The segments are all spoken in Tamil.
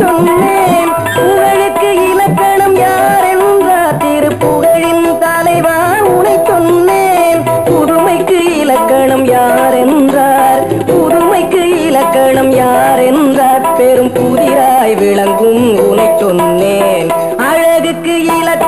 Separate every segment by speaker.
Speaker 1: சொன்னேன் புகழுக்கு இலக்கணம் யார் என்றார் திருப்புகழின் தலைவா உனை சொன்னேன். புதுமைக்கு இலக்கணம் யார் என்றார் புதுமைக்கு இலக்கணம் யார் என்றார் புதிராய் விளங்கும் உனை சொன்னேன். அழகுக்கு இலக்கணம்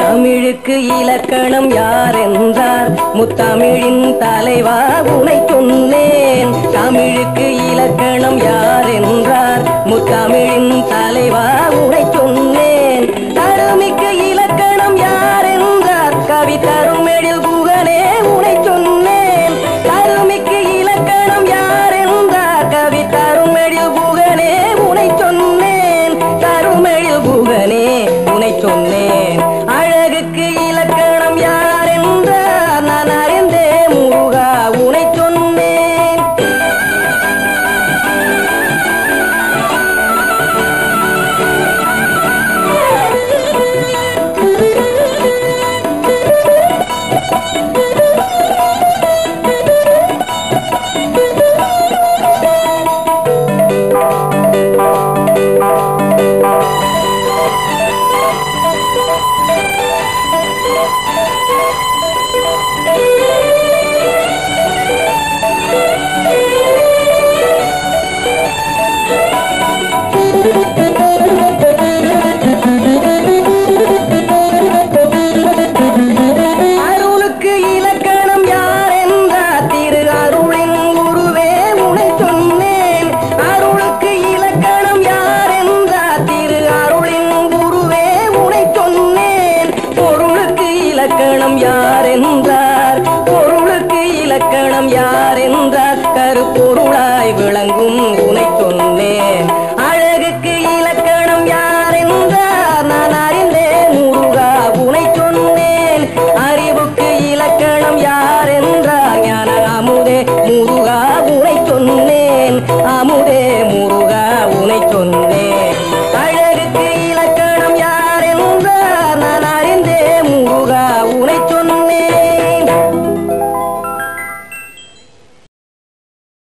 Speaker 1: தமிழுக்கு இலக்கணம் யார் என்றார் முத்தமிழின் தலைவா உனை சொன்னேன். தமிழுக்கு இலக்கணம் யார் என்றார் முத்தமிழின் தலைவா உனை